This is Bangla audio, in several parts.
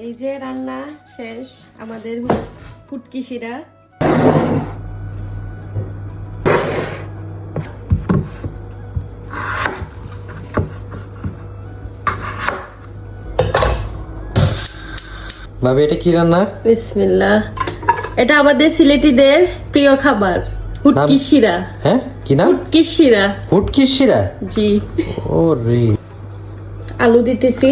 এই যে রান্না শেষ আমাদের ফুটকি শিরা। ভাবি এটা কি রান্না? বিসমিল্লাহ। এটা আমাদের সিলেটিদের প্রিয় খাবার ফুটকি শিরা। হ্যাঁ? কি নাম? ফুটকি শিরা। ফুটকি শিরা? জি। ও রে আলু দিতেছি।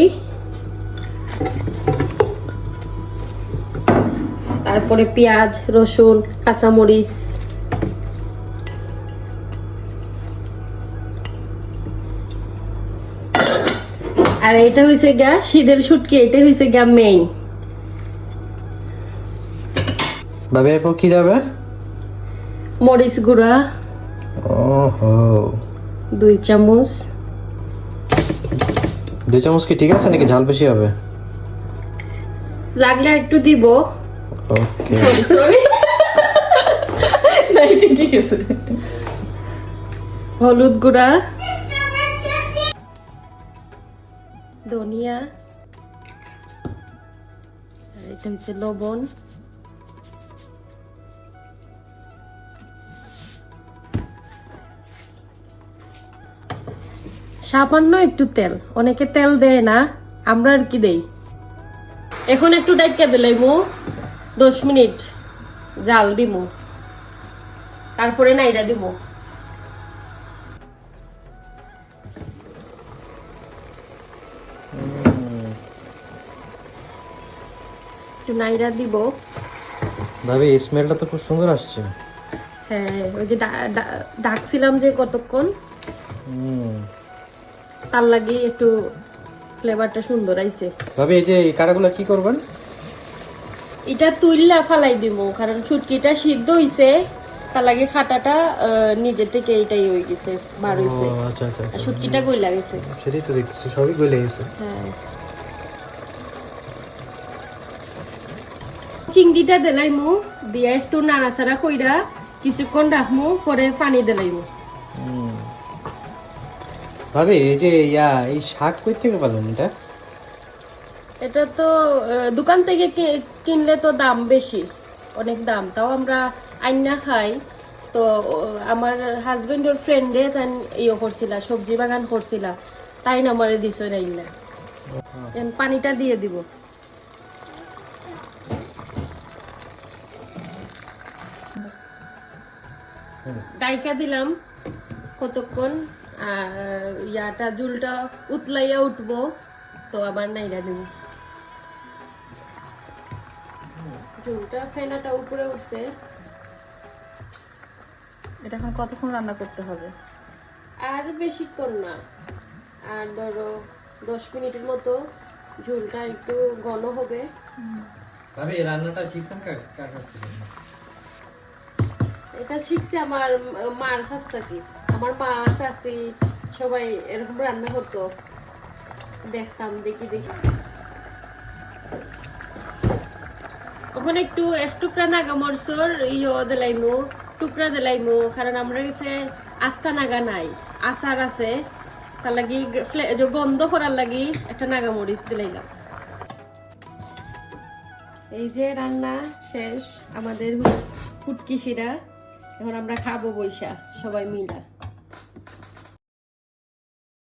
তারপরে পেঁয়াজ রসুন কাঁচামরিচ। আর এটা হইছে গা শীতের শুটকি এটা হইছে গা মেইন এরপর কি যাবে? মরিচ গুঁড়া ওহো। দুই চামচ। দুই চামচ কি ঠিক আছে নাকি? ঝাল বেশি হবে। লাগলে একটু দিব। ওকে সরি সরি না এটা ঠিক আছে। হলুদ গুঁড়া। ধনিয়া। আর এটা হচ্ছে লবণ। সামান্য একটু তেল। অনেকে তেল দেয় না আমরা আর কি দেই? এখন একটু ডাইকা দিলাই মো। দশ মিনিট জাল দিমু। তারপরে নাইরা দিব একটু নাইরা দিব। ভাবি এই স্মেলটা তো খুব সুন্দর আসছে। হ্যাঁ ওই যে ডাকছিলাম যে কতক্ষণ তার লাগে একটু ফ্লেভারটা সুন্দর আইছে। ভাবি এই যে এই কাটাগুলো কি করবেন? এটা তুইলা ফালাই দিব কারণ ছুটকিটা সিদ্ধ হইছে তার লাগে খাটাটা নিজে থেকে এটাই হয়ে গেছে বার হইছে। ও আচ্ছা আচ্ছা। শুটকিটা গইলা গেছে। সেটাই তো দেখতেছি সবই গলে গেছে। হ্যাঁ। চিংড়িটা দিলাইমু দিয়ে একটু নাড়াচাড়া কইরা কিছুক্ষণ রাখমু পরে পানি দিলাইমু। ভাবি এই যে ইয়া এই শাক কই থেকে পেলেন এটা? এটা তো দোকান থেকে কিনলে তো দাম বেশি, অনেক দাম। তাও আমরা আইনা খাই, তো আমার হাজবেন্ডের ফ্রেন্ডে তাই ইয়ে করছিলা, সবজি বাগান করছিলা, তাই না আমারে দিছ নাইলা পানিটা দিয়ে দিব। ডাইকা দিলাম কতক্ষণ ইয়াটা জুলটা উতলাইয়া উঠবো, তো আবার নাইরা দেব। জুলটা ফেনাটা উপরে উঠছে এটা এখন কতক্ষণ রান্না করতে হবে? আর বেশিক্ষণ না। আর ধরো দশ মিনিটের মতো ঝোলটা একটু ঘন হবে। ভাবি এই রান্নাটা শিখছেন কার কার কাছ থেকে? এটা শিখছি আমার মার কাছ থেকে। আমার মা চাষি সবাই এরকম রান্না করতো। দেখতাম দেখি দেখি। ওখানে একটু, এক টুকরা নাগা মরসর ইয়ে দিলাইমু, টুকরা দিলাইমু, কারণ আমরা কাছে আস্তা নাগা নাই, আচার আছে, তার লাগি গন্ধ করার লাগি একটা নাগা মরিচ দিলাইলাম। এই যে রান্না শেষ, আমাদের ফুটকি শিরা এখন আমরা খাব বৈশা, সবাই মিলা।